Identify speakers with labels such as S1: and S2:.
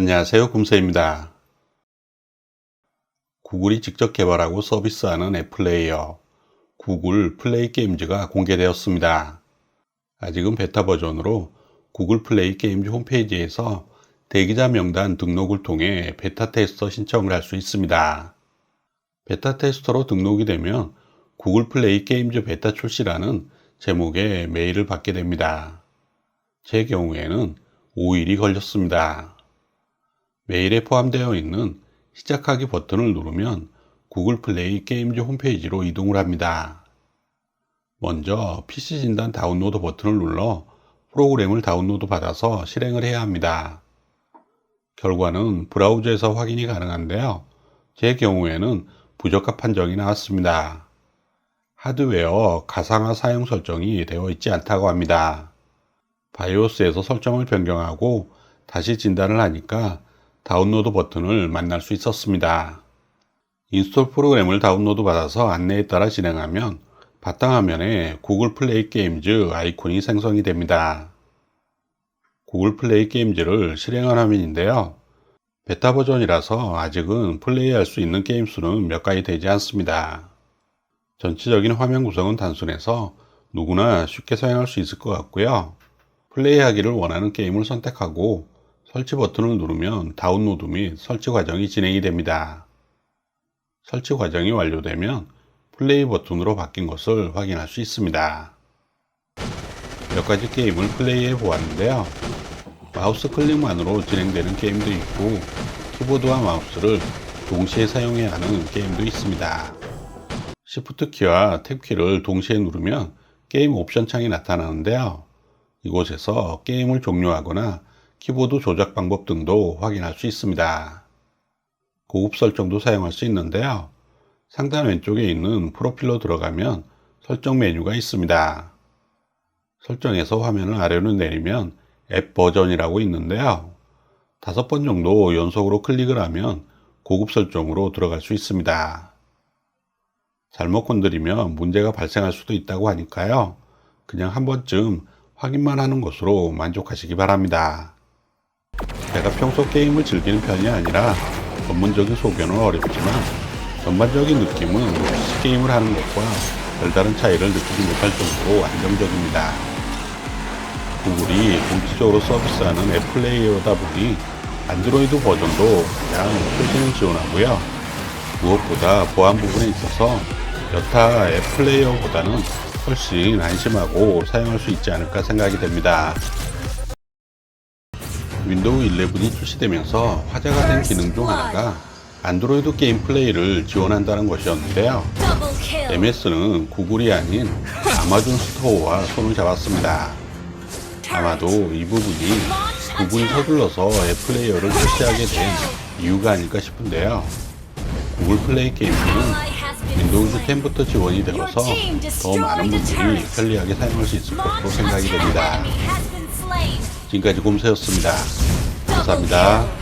S1: 안녕하세요. 곰세입니다. 구글이 직접 개발하고 서비스하는 앱 플레이어 구글 플레이 게임즈가 공개되었습니다. 아직은 베타 버전으로 구글 플레이 게임즈 홈페이지에서 대기자 명단 등록을 통해 베타 테스터 신청을 할 수 있습니다. 베타 테스터로 등록이 되면 구글 플레이 게임즈 베타 출시라는 제목의 메일을 받게 됩니다. 제 경우에는 5일이 걸렸습니다. 메일에 포함되어 있는 시작하기 버튼을 누르면 구글 플레이 게임즈 홈페이지로 이동을 합니다. 먼저 PC 진단 다운로드 버튼을 눌러 프로그램을 다운로드 받아서 실행을 해야 합니다. 결과는 브라우저에서 확인이 가능한데요. 제 경우에는 부적합 판정이 나왔습니다. 하드웨어 가상화 사용 설정이 되어 있지 않다고 합니다. 바이오스에서 설정을 변경하고 다시 진단을 하니까 다운로드 버튼을 만날 수 있었습니다. 인스톨 프로그램을 다운로드 받아서 안내에 따라 진행하면 바탕화면에 구글 플레이 게임즈 아이콘이 생성이 됩니다. 구글 플레이 게임즈를 실행한 화면인데요. 베타 버전이라서 아직은 플레이할 수 있는 게임 수는 몇 가지 되지 않습니다. 전체적인 화면 구성은 단순해서 누구나 쉽게 사용할 수 있을 것 같고요. 플레이하기를 원하는 게임을 선택하고 설치 버튼을 누르면 다운로드 및 설치 과정이 진행이 됩니다. 설치 과정이 완료되면 플레이 버튼으로 바뀐 것을 확인할 수 있습니다. 몇 가지 게임을 플레이해 보았는데요. 마우스 클릭만으로 진행되는 게임도 있고 키보드와 마우스를 동시에 사용해야 하는 게임도 있습니다. Shift 키와 탭 키를 동시에 누르면 게임 옵션 창이 나타나는데요. 이곳에서 게임을 종료하거나 키보드 조작 방법 등도 확인할 수 있습니다. 고급 설정도 사용할 수 있는데요. 상단 왼쪽에 있는 프로필로 들어가면 설정 메뉴가 있습니다. 설정에서 화면을 아래로 내리면 앱 버전이라고 있는데요. 다섯 번 정도 연속으로 클릭을 하면 고급 설정으로 들어갈 수 있습니다. 잘못 건드리면 문제가 발생할 수도 있다고 하니까요. 그냥 한 번쯤 확인만 하는 것으로 만족하시기 바랍니다. 제가 평소 게임을 즐기는 편이 아니라 전문적인 소견은 어렵지만 전반적인 느낌은 PC 게임을 하는 것과 별다른 차이를 느끼지 못할 정도로 안정적입니다. 구글이 공식적으로 서비스하는 앱 플레이어다 보니 안드로이드 버전도 그냥 표시는 지원하고요. 무엇보다 보안 부분에 있어서 여타 앱 플레이어보다는 훨씬 안심하고 사용할 수 있지 않을까 생각이 됩니다. 윈도우 11이 출시되면서 화제가 된 기능 중 하나가 안드로이드 게임 플레이를 지원한다는 것이었는데요. MS는 구글이 아닌 아마존 스토어와 손을 잡았습니다. 아마도 이 부분이 구글이 서둘러서 앱 플레이어를 출시하게 된 이유가 아닐까 싶은데요. 구글 플레이 게임은 윈도우 10부터 지원이 되어서 더 많은 분들이 편리하게 사용할 수 있을 것으로 생각이 됩니다. 지금까지 곰세였습니다. 감사합니다.